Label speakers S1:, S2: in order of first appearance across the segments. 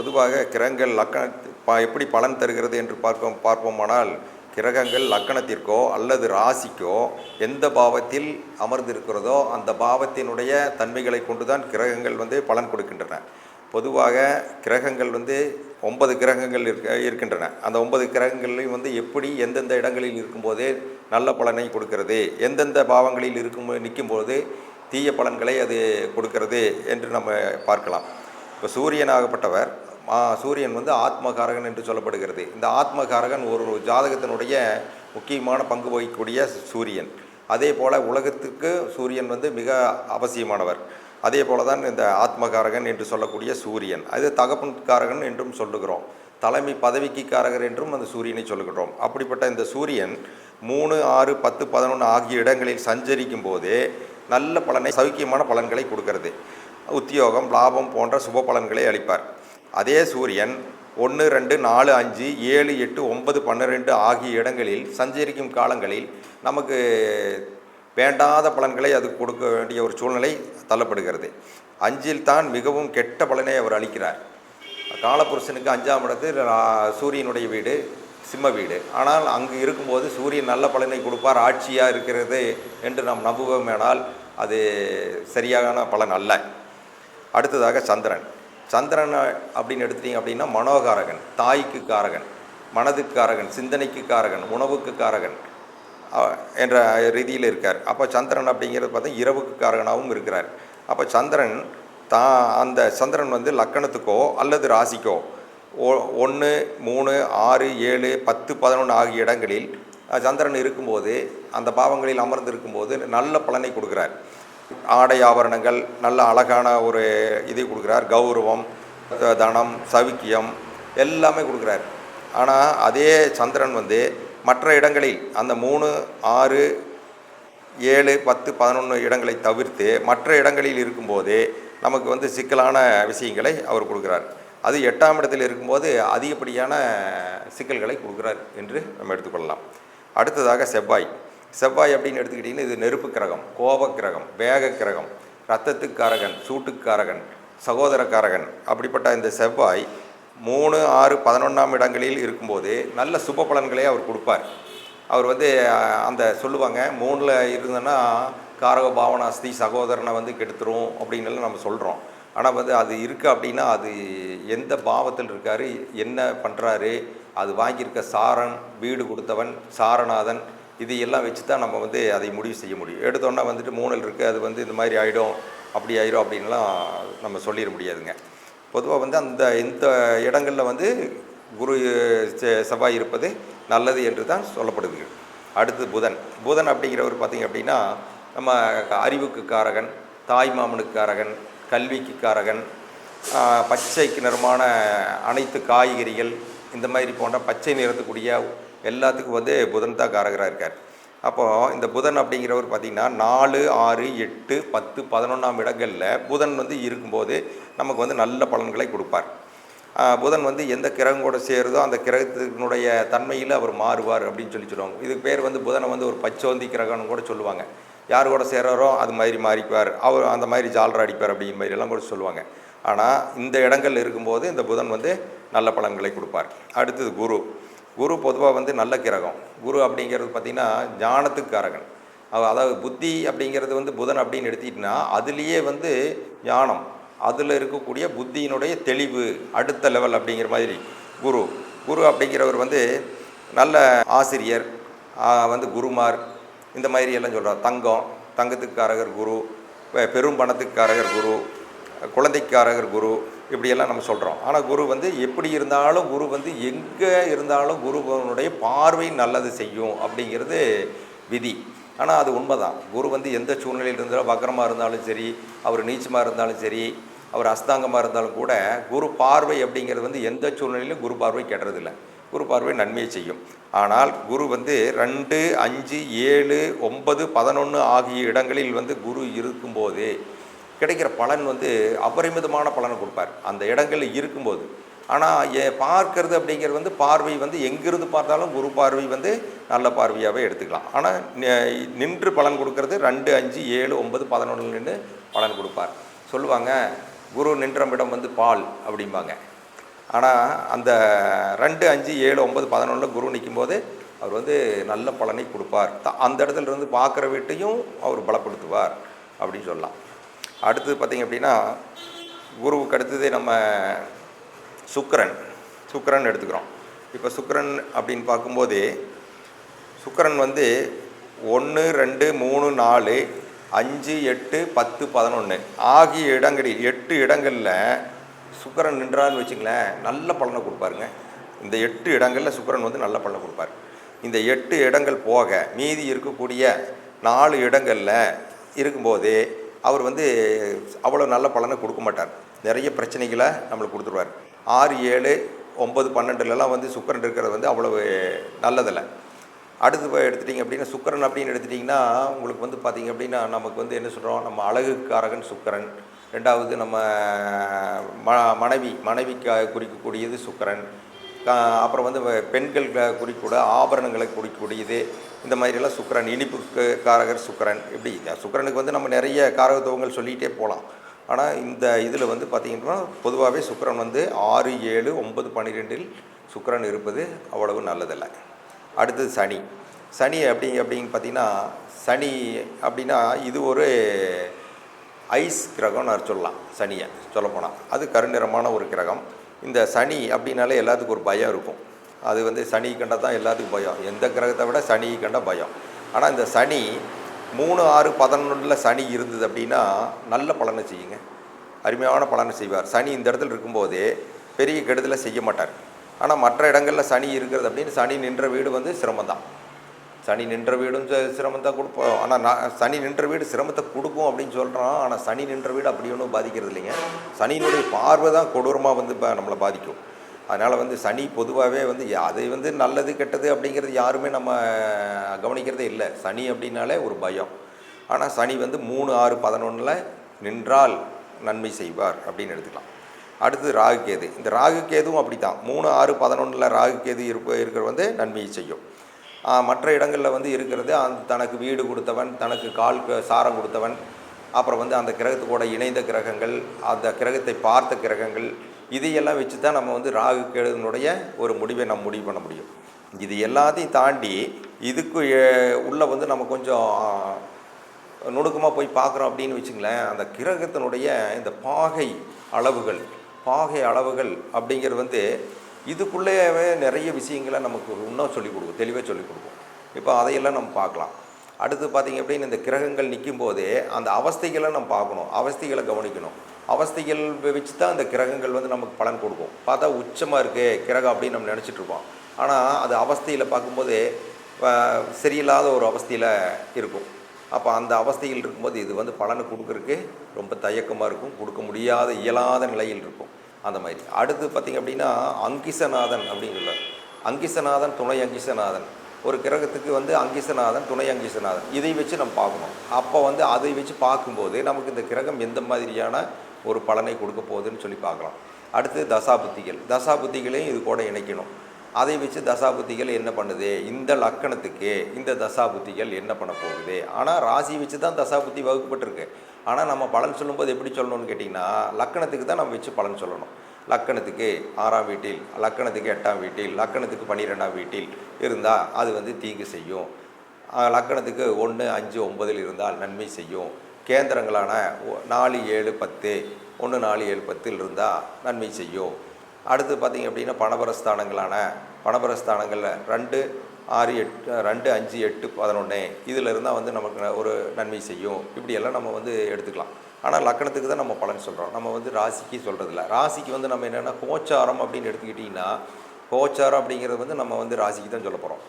S1: பொதுவாக கிரகங்கள் லக்கண எப்படி பலன் தருகிறது என்று பார்ப்போம் பார்ப்போமானால் கிரகங்கள் லக்கணத்திற்கோ அல்லது ராசிக்கோ எந்த பாவத்தில் அமர்ந்திருக்கிறதோ அந்த பாவத்தினுடைய தன்மைகளை கொண்டுதான் கிரகங்கள் வந்து பலன் கொடுக்கின்றன. பொதுவாக கிரகங்கள் வந்து ஒன்பது கிரகங்கள் இருக்க இருக்கின்றன. அந்த ஒன்பது கிரகங்களையும் வந்து எப்படி எந்தெந்த இடங்களில் இருக்கும்போது நல்ல பலனை கொடுக்கிறது எந்தெந்த பாவங்களில் இருக்கும் நிற்கும்போது தீய பலன்களை அது கொடுக்கிறது என்று நம்ம பார்க்கலாம். இப்போ சூரியனாகப்பட்டவர் சூரியன் வந்து ஆத்மகாரகன் என்று சொல்லப்படுகிறது. இந்த ஆத்மகாரகன் ஒரு ஜாதகத்தினுடைய முக்கியமான பங்கு வகிக்கக்கூடிய சூரியன். அதே போல் உலகத்துக்கு சூரியன் வந்து மிக அவசியமானவர். அதே போல தான் இந்த ஆத்மகாரகன் என்று சொல்லக்கூடிய சூரியன். அது தகப்பன்காரகன் என்றும் சொல்லுகிறோம். தலைமை பதவிக்கு காரகர் என்றும் அந்த சூரியனை சொல்லுகிறோம் அப்படிப்பட்ட இந்த சூரியன் மூணு ஆறு பத்து பதினொன்று ஆகிய இடங்களில் சஞ்சரிக்கும் போது நல்ல பலனை சௌக்கியமான பலன்களை கொடுக்கிறது. உத்தியோகம் லாபம் போன்ற சுப பலன்களை அளிப்பார். அதே சூரியன் ஒன்று ரெண்டு நாலு அஞ்சு ஏழு எட்டு ஒன்பது பன்னிரெண்டு ஆகிய இடங்களில் சஞ்சரிக்கும் காலங்களில் நமக்கு வேண்டாத பலன்களை அது கொடுக்க வேண்டிய ஒரு சூழ்நிலை தள்ளப்படுகிறது. அஞ்சில் தான் மிகவும் கெட்ட பலனை அவர் அளிக்கிறார். காலபுருஷனுக்கு அஞ்சாம் இடத்து சூரியனுடைய வீடு சிம்ம வீடு. ஆனால் அங்கு இருக்கும்போது சூரியன் நல்ல பலனை கொடுப்பார் ஆட்சியாக இருக்கிறது என்று நாம் நம்புவோமேனால் அது சரியான பலன் அல்ல. அடுத்ததாக சந்திரன். சந்திரன் அப்படின்னு எடுத்துட்டீங்க அப்படின்னா மனோகாரகன் தாய்க்கு காரகன் மனதுக்கு காரகன் சிந்தனைக்கு காரகன் உணவுக்கு காரகன் என்ற ரீதியில் இருக்கார். அப்போ சந்திரன் அப்படிங்கிறது பார்த்தா இரவுக்கு காரகனாகவும் இருக்கிறார். அப்போ சந்திரன் தா அந்த சந்திரன் வந்து லக்கணத்துக்கோ அல்லது ராசிக்கோ ஒ ஒன்று மூணு ஆறு ஏழு பத்து பதினொன்று ஆகிய இடங்களில் சந்திரன் இருக்கும்போது அந்த பாவங்களில் அமர்ந்து இருக்கும்போது நல்ல பலனை கொடுக்குறார். ஆடை ஆபரணங்கள் நல்ல அழகான ஒரு இதை கொடுக்குறார். கௌரவம் தனம் சவிக்கியம் எல்லாமே கொடுக்குறார். ஆனால் அதே சந்திரன் வந்து மற்ற இடங்களில் அந்த மூணு ஆறு ஏழு பத்து பதினொன்று இடங்களை தவிர்த்து மற்ற இடங்களில் இருக்கும்போது நமக்கு வந்து சிக்கலான விஷயங்களை அவர் கொடுக்குறார். அது எட்டாம் இடத்தில் இருக்கும்போது அதிகப்படியான சிக்கல்களை கொடுக்குறார் என்று நம்ம எடுத்துக்கொள்ளலாம். அடுத்ததாக செவ்வாய். செவ்வாய் அப்படின்னு எடுத்துக்கிட்டிங்கன்னா இது நெருப்பு கிரகம் கோப கிரகம் வேக கிரகம் ரத்தத்துக்காரகன் சூட்டுக்காரகன் சகோதரக்காரகன். அப்படிப்பட்ட இந்த செவ்வாய் மூணு ஆறு பதினொன்றாம் இடங்களில் இருக்கும்போது நல்ல சுப பலன்களை அவர் கொடுப்பார். அவர் வந்து அந்த சொல்லுவாங்க மூணில் இருந்தேன்னா காரக பாவனாஸ்தி சகோதரனை வந்து கெடுத்துரும் அப்படின்னு எல்லாம் நம்ம சொல்கிறோம் ஆனால் வந்து அது இருக்குது அப்படின்னா அது எந்த பாவத்தில் இருக்கார் என்ன பண்ணுறாரு அது வாங்கியிருக்க சாரன் வீடு கொடுத்தவன் சாரநாதன் இது எல்லாம் வச்சு தான் நம்ம வந்து அதை முடிவு செய்ய முடியும். எடுத்தோன்னா வந்துட்டு மூணில் இருக்குது அது வந்து இந்த மாதிரி ஆகிடும் அப்படி ஆயிடும் அப்படின்லாம் நம்ம சொல்லிட முடியாதுங்க. பொதுவாக வந்து அந்த இந்த இடங்களில் வந்து குரு செவ்வாய் இருப்பது நல்லது என்று தான் சொல்லப்படுது அடுத்து புதன். புதன் அப்படிங்கிறவர் பார்த்தீங்க அப்படின்னா நம்ம அறிவுக்கு காரகன் தாய் மாமனுக்கு காரகன் கல்விக்கு காரகன் பச்சைக்கு நிறமான அனைத்து காய்கறிகள் இந்த மாதிரி போன்ற பச்சை நிறத்துக்குரிய எல்லாத்துக்கும் வந்து புதன் தான் காரகராக இருக்கார். அப்போது இந்த புதன் அப்படிங்கிறவர் பார்த்திங்கன்னா நாலு ஆறு எட்டு பத்து பதினொன்றாம் இடங்களில் புதன் வந்து இருக்கும்போது நமக்கு வந்து நல்ல பலன்களை கொடுப்பார். புதன் வந்து எந்த கிரகம் கூட சேருதோ அந்த கிரகத்தினுடைய தன்மையில் அவர் மாறுவார் அப்படின்னு சொல்லி சொல்லுவாங்க. இதுக்கு பேர் வந்து புதனை வந்து ஒரு பச்சோந்தி கிரகம்னு கூட சொல்லுவாங்க. யார் கூட சேர்றாரோ அது மாதிரி மாறிப்பார் அவர் அந்த மாதிரி ஜாலரா அடிப்பார் அப்படிங்கிற மாதிரி எல்லாம் கூட சொல்லுவாங்க. ஆனால் இந்த இடங்கள் இருக்கும்போது இந்த புதன் வந்து நல்ல பலன்களை கொடுப்பார். அடுத்தது குரு. குரு பொதுவாக வந்து நல்ல கிரகம். குரு அப்படிங்கிறது பார்த்திங்கன்னா ஞானத்துக்கு காரகன். அதாவது புத்தி அப்படிங்கிறது வந்து புதன் அப்படின்னு எடுத்துக்கிட்டிங்கன்னா அதுலேயே வந்து ஞானம். அதில் இருக்கக்கூடிய புத்தியினுடைய தெளிவு அடுத்த லெவல் அப்படிங்கிற மாதிரி குரு. குரு அப்படிங்கிறவர் வந்து நல்ல ஆசிரியர் வந்து குருமார். இந்த மாதிரி எல்லாம் சொல்கிறார் தங்கம் தங்கத்துக்காரகர் குரு பெரும் பணத்துக்காரகர் குரு குழந்தைக்காரகர் குரு இப்படியெல்லாம் நம்ம சொல்கிறோம் ஆனால் குரு வந்து எப்படி இருந்தாலும் குரு வந்து எங்கே இருந்தாலும் குருவனுடைய பார்வை நல்லது செய்யும் அப்படிங்கிறது விதி. ஆனால் அது உண்மைதான். குரு வந்து எந்த சூழ்நிலையில் இருந்தாலும் வக்கரமாக இருந்தாலும் சரி அவர் நீச்சமாக இருந்தாலும் சரி அவர் அஸ்தாங்கமாக இருந்தாலும் கூட குரு பார்வை அப்படிங்கிறது வந்து எந்த சூழ்நிலையிலும் குரு பார்வை கெடுறதில்ல. குரு பார்வை நன்மையை செய்யும். ஆனால் குரு வந்து ரெண்டு அஞ்சு ஏழு ஒன்பது பதினொன்று ஆகிய இடங்களில் வந்து குரு இருக்கும்போது கிடைக்கிற பலன் வந்து அபரிமிதமான பலனை கொடுப்பார். அந்த இடங்களில் இருக்கும்போது. ஆனால் ஏ பார்க்கறது அப்படிங்கிறது வந்து பார்வை வந்து எங்கிருந்து பார்த்தாலும் குரு பார்வை வந்து நல்ல பார்வையாகவே எடுத்துக்கலாம். ஆனால் நின்று பலன் கொடுக்கறது ரெண்டு அஞ்சு ஏழு ஒன்பது பதினொன்று நின்று பலன் கொடுப்பார். சொல்லுவாங்க குரு நின்றமிடம் வந்து பால் அப்படிம்பாங்க. ஆனால் அந்த ரெண்டு அஞ்சு ஏழு ஒன்பது பதினொன்றில் குரு நிற்கும்போது அவர் வந்து நல்ல பலனை கொடுப்பார். த- அந்த இடத்துல இருந்து பார்க்குற வீட்டையும் அவர் பலப்படுத்துவார் அப்படின்னு சொல்லலாம். அடுத்தது பார்த்திங்க அப்படின்னா குருவுக்கு அடுத்தது நம்ம சுக்கரன். சுக்கரன் எடுத்துக்கிறோம். இப்போ சுக்கரன் அப்படின்னு பார்க்கும்போது சுக்கரன் வந்து ஒன்று ரெண்டு மூணு நாலு அஞ்சு எட்டு பத்து பதினொன்று ஆகிய இடங்களில் எட்டு இடங்களில் சுக்கரன் நின்றான்னு வச்சுங்களேன் நல்ல பலனை கொடுப்பாருங்க. இந்த எட்டு இடங்களில் சுக்கரன் வந்து நல்ல பலனை கொடுப்பார். இந்த எட்டு இடங்கள் போக மீதி இருக்கக்கூடிய நாலு இடங்களில் இருக்கும்போது அவர் வந்து அவ்வளோ நல்ல பலனை கொடுக்க மாட்டார். நிறைய பிரச்சனைகளை நம்மளுக்கு கொடுத்துருவார். ஆறு ஏழு ஒம்பது பன்னெண்டுலலாம் வந்து சுக்கரன் இருக்கிறது வந்து அவ்வளவு நல்லதில்லை. அடுத்து எடுத்துட்டிங்க அப்படின்னா சுக்கரன் அப்படின்னு எடுத்துட்டிங்கன்னா உங்களுக்கு வந்து பார்த்திங்க அப்படின்னா நமக்கு வந்து என்ன சொல்கிறோம் நம்ம அழகுக்காரகன் சுக்கரன். ரெண்டாவது நம்ம ம மனைவி மனைவிக்கு குறிக்கக்கூடியது சுக்கரன். அப்புறம் வந்து வ- பெண்கள் குறிக்கூட ஆபரணங்களை குறிக்கக்கூடியது இந்த மாதிரியெல்லாம் சுக்கரன் இனிப்புக்கு காரகர் சுக்கரன். இப்படி சுக்கரனுக்கு வந்து நம்ம நிறைய காரகத்துவங்கள் சொல்லிகிட்டே போகலாம் ஆனால் இந்த இதில் வந்து பார்த்திங்கன்னா பொதுவாகவே சுக்கரன் வந்து ஆறு ஏழு ஒன்பது பன்னிரெண்டில் சுக்கரன் இருப்பது அவ்வளவு நல்லதில்லை. அடுத்தது சனி. சனி அப்படி அப்படின்னு பார்த்தீங்கன்னா சனி அப்படின்னா இது ஒரு ஐஸ் கிரகம்னு சொல்லலாம் சனியை. சொல்லப்போனால் அது கருநிறமான ஒரு கிரகம். இந்த சனி அப்படின்னாலே எல்லாத்துக்கும் ஒரு பயம் இருக்கும். அது வந்து சனி கண்டா தான் எல்லாத்துக்கும் பயம். எந்த கிரகத்தை விட சனி கண்ட பயம். ஆனால் இந்த சனி மூணு ஆறு பதினொன்றில் சனி இருந்தது அப்படின்னா நல்ல பலனை செய்யுங்க. அருமையான பலனை செய்வார். சனி இந்த இடத்துல இருக்கும்போதே பெரிய கெடுதலை செய்ய மாட்டார். ஆனால் மற்ற இடங்களில் சனி இருக்கிறது அப்படின்னு சனி நின்ற வீடு வந்து சிரமம்தான். சனி நின்ற வீடும் சிரமத்தை கொடுப்போம் ஆனால் நான் சனி நின்ற வீடு சிரமத்தை கொடுக்கும் அப்படின்னு சொல்கிறோம் ஆனால் சனி நின்ற வீடு அப்படி ஒன்றும் பாதிக்கிறது இல்லைங்க. சனியினுடைய பார்வை தான் கொடூரமாக வந்து இப்போ நம்மளை பாதிக்கும். அதனால் வந்து சனி பொதுவாகவே வந்து அதை வந்து நல்லது கெட்டது அப்படிங்கிறது யாருமே நம்ம கவனிக்கிறதே இல்லை. சனி அப்படின்னாலே ஒரு பயம். ஆனால் சனி வந்து மூணு ஆறு பதினொன்றில் நின்றால் நன்மை செய்வார் அப்படின்னு எடுத்துக்கலாம். அடுத்து ராகு கேது. இந்த ராகு கேதுவும் அப்படி தான் மூணு ஆறு பதினொன்றில் ராகு கேது இருப்ப இருக்கிற வந்து நன்மையை செய்யும். மற்ற இடங்களில் வந்து இருக்கிறது அந்த தனக்கு வீடு கொடுத்தவன் தனக்கு கால் சாரம் கொடுத்தவன் அப்புறம் வந்து அந்த கிரகத்துக்கூட இணைந்த கிரகங்கள் அந்த கிரகத்தை பார்த்த கிரகங்கள் இதையெல்லாம் வச்சு தான் நம்ம வந்து ராகு கேடுனுடைய ஒரு முடிவை நம்ம முடிவு பண்ண முடியும். இது எல்லாத்தையும் தாண்டி இதுக்கு உள்ளே வந்து நம்ம கொஞ்சம் நுணுக்கமாக போய் பார்க்குறோம் அப்படின்னு வச்சுங்களேன் அந்த கிரகத்தினுடைய இந்த பாகை அளவுகள் பாகை அளவுகள் அப்படிங்கிறது வந்து இதுக்குள்ளேயே நிறைய விஷயங்களை நமக்கு இன்னும் சொல்லிக் கொடுக்கும் தெளிவாக சொல்லிக் கொடுக்கும். இப்போ அதையெல்லாம் நம்ம பார்க்கலாம். அடுத்து பார்த்திங்க அப்படின்னு இந்த கிரகங்கள் நிற்கும் போதே அந்த அவஸ்தைகளை நம்ம பார்க்கணும் அவஸ்தைகளை கவனிக்கணும். அவஸ்தைகள் வச்சு தான் அந்த கிரகங்கள் வந்து நமக்கு பலன் கொடுக்கும். பார்த்தா உச்சமாக இருக்கே கிரகம் அப்படின்னு நம்ம நினச்சிட்டு இருப்போம். ஆனால் அது அவஸ்தையில் பார்க்கும்போது சரியில்லாத ஒரு அவஸ்தையில் இருக்கும். அப்போ அந்த அவஸ்தையில் இருக்கும்போது இது வந்து பலனை கொடுக்குறக்கு ரொம்ப தயக்கமாக இருக்கும். கொடுக்க முடியாத இயலாத நிலையில் இருக்கும். அந்த மாதிரி. அடுத்து பார்த்திங்க அப்படின்னா அங்கிசநாதன் அப்படின்னு சொல்லுவார் அங்கிசநாதன் துணை அங்கிசநாதன். ஒரு கிரகத்துக்கு வந்து அங்கிசநாதன் துணை அங்கிசநாதன். இதை வச்சு நம்ம பார்க்கணும். அப்போ வந்து அதை வச்சு பார்க்கும்போது நமக்கு இந்த கிரகம் எந்த மாதிரியான ஒரு பலனை கொடுக்க போகுதுன்னு சொல்லி பார்க்கலாம். அடுத்து தசாபுத்திகள். தசாபுத்திகளையும் இது கூட இணைக்கணும். அதை வச்சு தசாபுத்திகள் என்ன பண்ணுது? இந்த லக்கணத்துக்கு இந்த தசாபுத்திகள் என்ன பண்ண போகுது? ஆனால் ராசி வச்சு தான் தசாபுத்தி வகுக்கப்பட்டிருக்கு. ஆனால் நம்ம பலன் சொல்லும்போது எப்படி சொல்லணும்னு கேட்டிங்கன்னா லக்கணத்துக்கு தான் நம்ம வச்சு பலன் சொல்லணும். லக்கணத்துக்கு ஆறாம் வீட்டில் லக்கணத்துக்கு எட்டாம் வீட்டில் லக்கணத்துக்கு பன்னிரெண்டாம் வீட்டில் இருந்தால் அது வந்து தீங்கு செய்யும். லக்கணத்துக்கு ஒன்று அஞ்சு ஒன்பதில் இருந்தால் நன்மை செய்யும். கேந்திரங்களான நாலு ஏழு பத்து ஒன்று நாலு ஏழு பத்தில் இருந்தால் நன்மை செய்யும். அடுத்து பார்த்திங்க அப்படின்னா பணபரஸ்தானங்களான பணபரஸ்தானங்களில் ரெண்டு ஆறு எட்டு ரெண்டு அஞ்சு எட்டு பதினொன்று இதில் இருந்தால் வந்து நமக்கு ஒரு நன்மை செய்யும். இப்படியெல்லாம் நம்ம வந்து எடுத்துக்கலாம். ஆனால் லக்கணத்துக்கு தான் நம்ம பலன் சொல்கிறோம் நம்ம வந்து ராசிக்கு சொல்கிறதில்ல ராசிக்கு வந்து நம்ம என்னென்னா கோச்சாரம் அப்படின்னு எடுத்துக்கிட்டிங்கன்னா கோச்சாரம் அப்படிங்கிறது வந்து நம்ம வந்து ராசிக்கு தான் சொல்ல போகிறோம்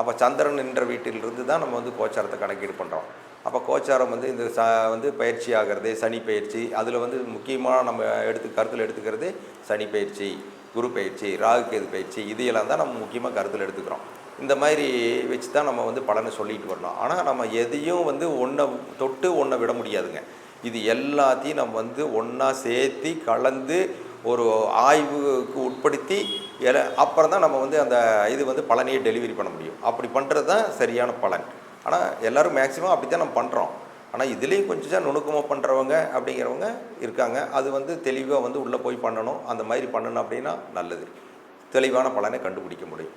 S1: அப்போ சந்திரன் என்ற வீட்டிலிருந்து தான் நம்ம வந்து கோச்சாரத்தை கணக்கீடு பண்ணுறோம் அப்போ கோச்சாரம் வந்து இந்த ச வந்து பயிற்சி ஆகிறது சனி பயிற்சி. அதில் வந்து முக்கியமாக நம்ம எடுத்து கருத்தில் எடுத்துக்கிறது சனி பயிற்சி குரு பயிற்சி ராகு கேது பயிற்சி. இதையெல்லாம் தான் நம்ம முக்கியமாக கருத்தில் எடுத்துக்கிறோம். இந்த மாதிரி வச்சு தான் நம்ம வந்து பலனை சொல்லிட்டு வரணும். ஆனால் நம்ம எதையும் வந்து ஒன்றை தொட்டு ஒன்றை விட முடியாதுங்க. இது எல்லாத்தையும் நம்ம வந்து ஒன்றா சேர்த்து கலந்து ஒரு ஆய்வுக்கு உட்படுத்தி எல- அப்புறம் தான் நம்ம வந்து அந்த இது வந்து பலனையே டெலிவரி பண்ண முடியும். அப்படி பண்ணுறது தான் சரியான பலன். ஆனால் எல்லோரும் மேக்ஸிமம் அப்படி தான் நம்ம பண்ணுறோம் ஆனால் இதுலேயும் கொஞ்சம் நுணுக்கமாக பண்ணுறவங்க அப்படிங்கிறவங்க இருக்காங்க. அது வந்து தெளிவாக வந்து உள்ளே போய் பண்ணணும். அந்த மாதிரி பண்ணணும் அப்படின்னா நல்லது. தெளிவான பலனை கண்டுபிடிக்க முடியும்.